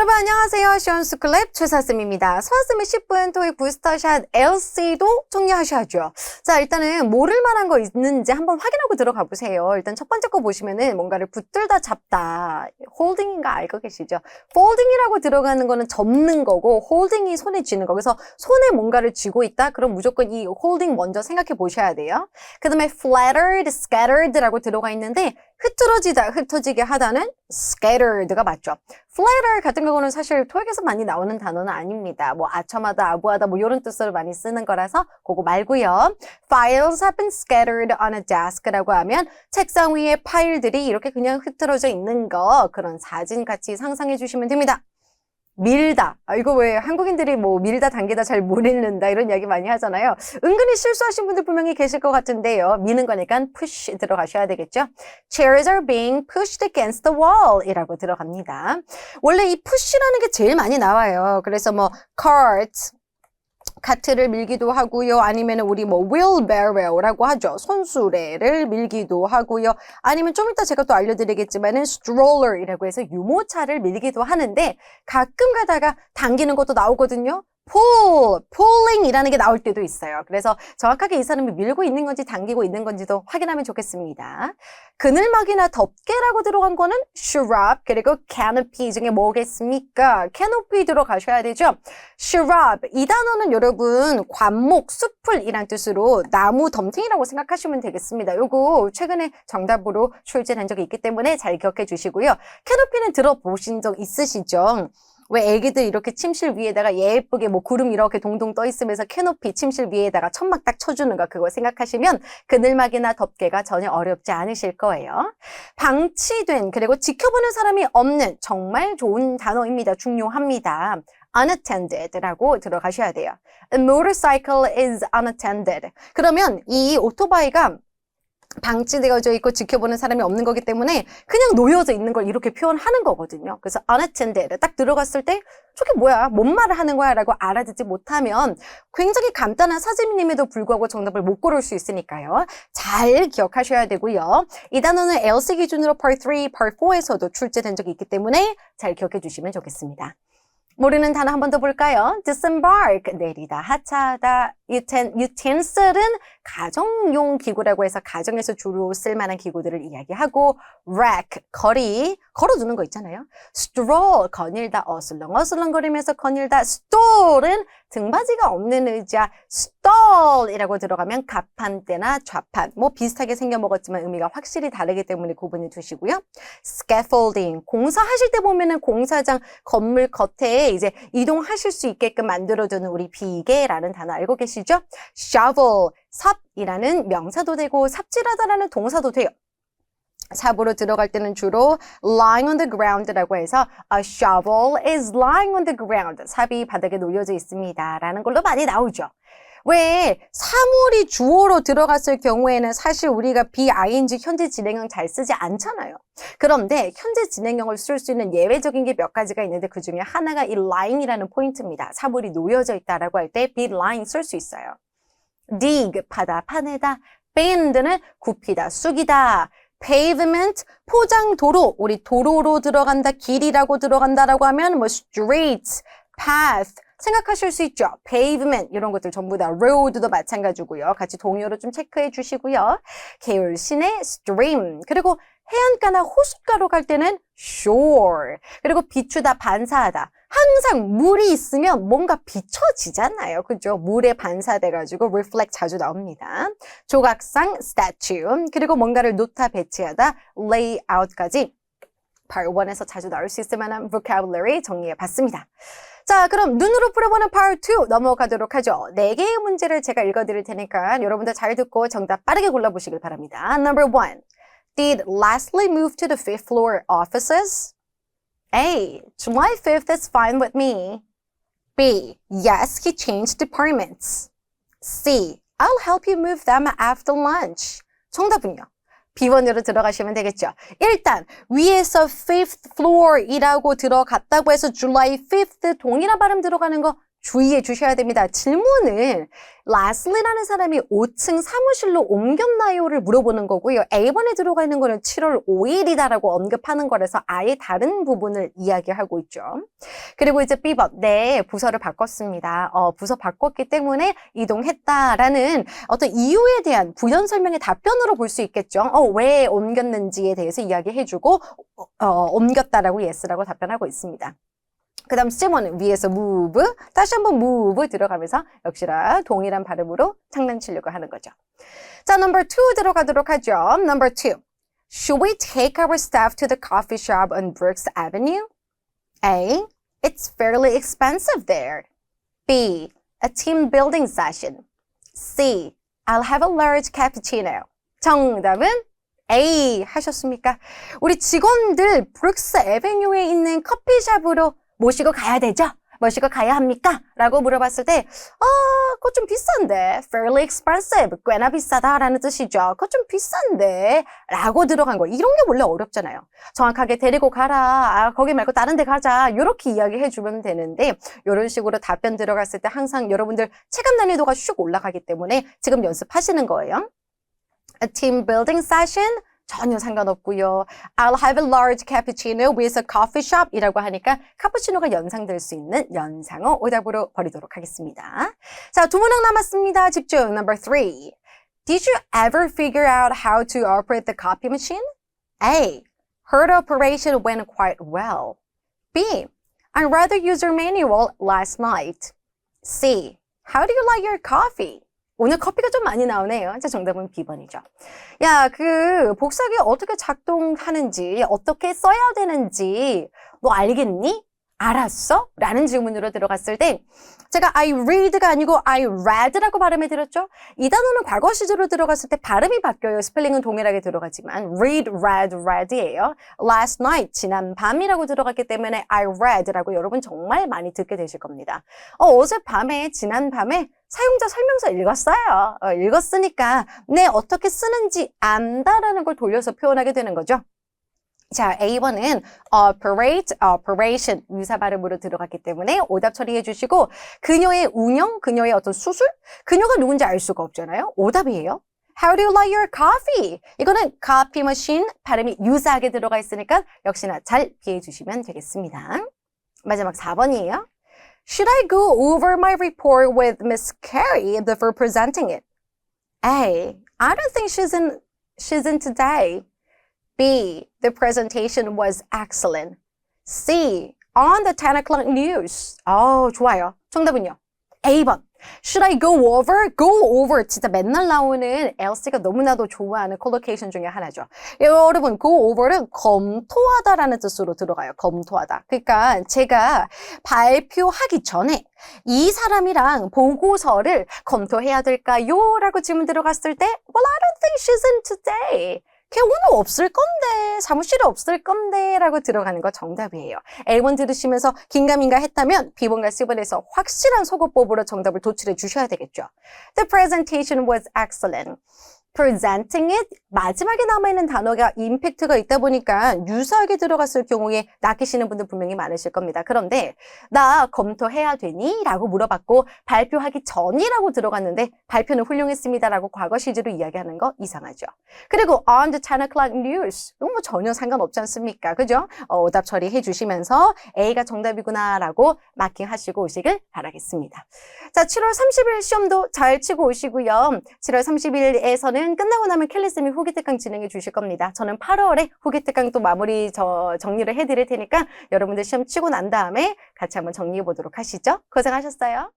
여러분 안녕하세요. 시원스클랩 최사쌤입니다. 서쌤의 10분 토익 부스터샷 LC도 정리하셔야죠. 자 일단은 모를 만한 거 있는지 한번 확인하고 들어가 보세요. 일단 첫 번째 거 보시면은 뭔가를 붙들다 잡다. 홀딩인가 알고 계시죠? 폴딩이라고 들어가는 거는 접는 거고 홀딩이 손에 쥐는 거. 그래서 손에 뭔가를 쥐고 있다? 그럼 무조건 이 홀딩 먼저 생각해 보셔야 돼요. 그 다음에 flattered, scattered라고 들어가 있는데 흐트러지다, 흩어지게 하다는 scattered가 맞죠. flatter 같은 경우는 사실 토익에서 많이 나오는 단어는 아닙니다. 뭐 아첨하다, 아부하다 뭐 이런 뜻으로 많이 쓰는 거라서 그거 말고요. Files have been scattered on a desk라고 하면 책상 위에 파일들이 이렇게 그냥 흐트러져 있는 거 그런 사진 같이 상상해 주시면 됩니다. 밀다. 아, 이거 왜 한국인들이 뭐 밀다, 당기다 잘 못 읽는다 이런 이야기 많이 하잖아요. 은근히 실수하신 분들 분명히 계실 것 같은데요. 미는 거니까 push 들어가셔야 되겠죠. Chairs are being pushed against the wall 이라고 들어갑니다. 원래 이 push라는 게 제일 많이 나와요. 그래서 뭐 cart, 카트를 밀기도 하고요. 아니면 우리 뭐 wheelbarrow라고 하죠. 손수레를 밀기도 하고요. 아니면 좀 이따 제가 또 알려드리겠지만은 stroller이라고 해서 유모차를 밀기도 하는데 가끔 가다가 당기는 것도 나오거든요. Pull, pulling이라는 게 나올 때도 있어요. 그래서 정확하게 이 사람이 밀고 있는 건지 당기고 있는 건지도 확인하면 좋겠습니다. 그늘막이나 덮개라고 들어간 거는 shrub 그리고 canopy 중에 뭐겠습니까? canopy 들어가셔야 되죠. shrub 이 단어는 여러분 관목, 숲을이란 뜻으로 나무 덤탱이라고 생각하시면 되겠습니다. 요거 최근에 정답으로 출제된 적이 있기 때문에 잘 기억해 주시고요. canopy는 들어보신 적 있으시죠? 왜 애기들 이렇게 침실 위에다가 예쁘게 뭐 구름 이렇게 동동 떠 있으면서 캐노피 침실 위에다가 천막 딱 쳐주는 거 그거 생각하시면 그늘막이나 덮개가 전혀 어렵지 않으실 거예요. 방치된 그리고 지켜보는 사람이 없는 정말 좋은 단어입니다. 중요합니다. unattended라고 들어가셔야 돼요. A motorcycle is unattended. 그러면 이 오토바이가 방치되어져 있고 지켜보는 사람이 없는 거기 때문에 그냥 놓여져 있는 걸 이렇게 표현하는 거거든요. 그래서 unattended 딱 들어갔을 때 저게 뭐야? 뭔 말을 하는 거야? 라고 알아듣지 못하면 굉장히 간단한 사진임에도 불구하고 정답을 못 고를 수 있으니까요. 잘 기억하셔야 되고요. 이 단어는 LC 기준으로 Part 3, Part 4에서도 출제된 적이 있기 때문에 잘 기억해 주시면 좋겠습니다. 모르는 단어 한 번 더 볼까요? disembark, 내리다, 하차하다, uten, utensil은 가정용 기구라고 해서 가정에서 주로 쓸 만한 기구들을 이야기하고 rack, 거리, 걸어두는 거 있잖아요. stroll, 거닐다, 어슬렁 어슬렁거리면서 거닐다, stall은 등받이가 없는 의자, stall이라고 들어가면 가판대나 좌판, 뭐 비슷하게 생겨 먹었지만 의미가 확실히 다르기 때문에 구분해 두시고요. scaffolding, 공사하실 때 보면은 공사장 건물 겉에 이제 이동하실 수 있게끔 만들어두는 우리 비계라는 단어 알고 계시죠? Shovel, 삽이라는 명사도 되고 삽질하다라는 동사도 돼요. 삽으로 들어갈 때는 주로 lying on the ground라고 해서 a shovel is lying on the ground. 삽이 바닥에 놓여져 있습니다. 라는 걸로 많이 나오죠. 왜 사물이 주어로 들어갔을 경우에는 사실 우리가 BING 현재 진행형 잘 쓰지 않잖아요. 그런데 현재 진행형을 쓸 수 있는 예외적인 게 몇 가지가 있는데 그 중에 하나가 이 line이라는 포인트입니다. 사물이 놓여져 있다라고 할 때 be lying 쓸수 있어요. dig 파다 파내다 bend는 굽히다 숙이다 pavement 포장 도로 우리 도로로 들어간다 길이라고 들어간다라고 하면 뭐 streets path 생각하실 수 있죠. pavement 이런 것들 전부 다 road도 마찬가지고요. 같이 동요로 좀 체크해 주시고요. 계열신의 stream 그리고 해안가나 호숫가로 갈 때는 shore 그리고 비추다 반사하다 항상 물이 있으면 뭔가 비춰지잖아요. 그죠? 물에 반사돼 가지고 reflect 자주 나옵니다. 조각상 statue 그리고 뭔가를 놓다 배치하다 layout까지 part 1에서 자주 나올 수 있을 만한 vocabulary 정리해 봤습니다. 자, 그럼 눈으로 풀어보는 part 2 넘어가도록 하죠. 네 개의 문제를 제가 읽어드릴 테니까 여러분들 잘 듣고 정답 빠르게 골라보시길 바랍니다. Number 1. Did Leslie move to the fifth floor offices? A. July 5th is fine with me. B. Yes, he changed departments. C. I'll help you move them after lunch. 정답은요? B번으로 들어가시면 되겠죠. 일단 위에서 fifth floor이라고 들어갔다고 해서 July 5th 동일한 발음 들어가는 거 주의해 주셔야 됩니다. 질문은 라슬리라는 사람이 5층 사무실로 옮겼나요를 물어보는 거고요. A번에 들어가 있는 거는 7월 5일이다라고 언급하는 거라서 아예 다른 부분을 이야기하고 있죠. 그리고 이제 B번, 네, 부서를 바꿨습니다. 어, 부서 바꿨기 때문에 이동했다라는 어떤 이유에 대한 부연 설명의 답변으로 볼 수 있겠죠. 어, 왜 옮겼는지에 대해서 이야기해주고 어, 옮겼다라고 yes라고 답변하고 있습니다. 그 다음 C번은 위에서 move, 다시 한번 move 들어가면서 역시나 동일한 발음으로 장난치려고 하는 거죠. 자, number two 들어가도록 하죠. number two. Should we take our staff to the coffee shop on Brooks Avenue? A. It's fairly expensive there. B. A team building session. C. I'll have a large cappuccino. 정답은 A 하셨습니까? 우리 직원들 브룩스 에베뉴에 있는 커피숍으로 모시고 가야 되죠? 모시고 가야 합니까? 라고 물어봤을 때, 아, 그거 좀 비싼데. fairly expensive. 꽤나 비싸다 라는 뜻이죠. 그거 좀 비싼데. 라고 들어간 거. 이런 게 원래 어렵잖아요. 정확하게 데리고 가라. 아, 거기 말고 다른 데 가자. 이렇게 이야기해 주면 되는데, 이런 식으로 답변 들어갔을 때 항상 여러분들 체감 난이도가 슉 올라가기 때문에 지금 연습하시는 거예요. A team building session? 전혀 상관없고요. I'll have a large cappuccino with a coffee shop 이라고 하니까 카푸치노가 연상될 수 있는 연상어 오답으로 버리도록 하겠습니다. 자, 두 문항 남았습니다. 집중. Number three. Did you ever figure out how to operate the copy machine? A. Her operation went quite well. B. I read the user manual last night. C. How do you like your coffee? 오늘 커피가 좀 많이 나오네요. 자, 정답은 B번이죠. 야, 그 복사기 어떻게 작동하는지, 어떻게 써야 되는지 너 알겠니? 알았어? 라는 질문으로 들어갔을 때 제가 I read가 아니고 I read라고 발음해 드렸죠? 이 단어는 과거 시제로 들어갔을 때 발음이 바뀌어요. 스펠링은 동일하게 들어가지만 read, read, read이에요. last night, 지난 밤이라고 들어갔기 때문에 I read라고 여러분 정말 많이 듣게 되실 겁니다. 어, 어제 밤에, 지난 밤에 사용자 설명서 읽었어요. 어, 읽었으니까 네, 어떻게 쓰는지 안다라는 걸 돌려서 표현하게 되는 거죠. 자, A번은 operate, operation 유사 발음으로 들어갔기 때문에 오답 처리해 주시고 그녀의 운영, 그녀의 어떤 수술, 그녀가 누군지 알 수가 없잖아요. 오답이에요. How do you like your coffee? 이거는 coffee machine 발음이 유사하게 들어가 있으니까 역시나 잘 피해 주시면 되겠습니다. 마지막 4번이에요. Should I go over my report with Miss Carey before presenting it? A. I don't think she's in, she's in today. B. The presentation was excellent. C. On the 10 o'clock news. 어, 좋아요. 정답은요? A번. Should I go over? Go over. 진짜 맨날 나오는 LC가 너무나도 좋아하는 콜로케이션 중에 하나죠. 여러분, go over는 검토하다라는 뜻으로 들어가요. 검토하다. 그러니까 제가 발표하기 전에 이 사람이랑 보고서를 검토해야 될까요? 라고 질문 들어갔을 때 Well, I don't think she's in today. 걔 오늘 없을 건데, 사무실에 없을 건데, 라고 들어가는 거 정답이에요. A번 들으시면서 긴가민가 했다면 B번과 C번에서 확실한 소거법으로 정답을 도출해 주셔야 되겠죠. The presentation was excellent. Presenting it 마지막에 남아있는 단어가 임팩트가 있다 보니까 유사하게 들어갔을 경우에 낚이시는 분들 분명히 많으실 겁니다. 그런데 나 검토해야 되니? 라고 물어봤고 발표하기 전이라고 들어갔는데 발표는 훌륭했습니다 라고 과거 시제로 이야기하는 거 이상하죠. 그리고 on the 10 o'clock news 뭐 전혀 상관없지 않습니까? 그죠? 어, 오답 처리해 주시면서 A가 정답이구나 라고 마킹하시고 오시길 바라겠습니다. 자, 7월 30일 시험도 잘 치고 오시고요. 7월 30일에서는 끝나고 나면 켈리쌤이 후기 특강 진행해 주실 겁니다. 저는 8월에 후기 특강 또 마무리 저, 정리를 해드릴 테니까 여러분들 시험 치고 난 다음에 같이 한번 정리해 보도록 하시죠. 고생하셨어요.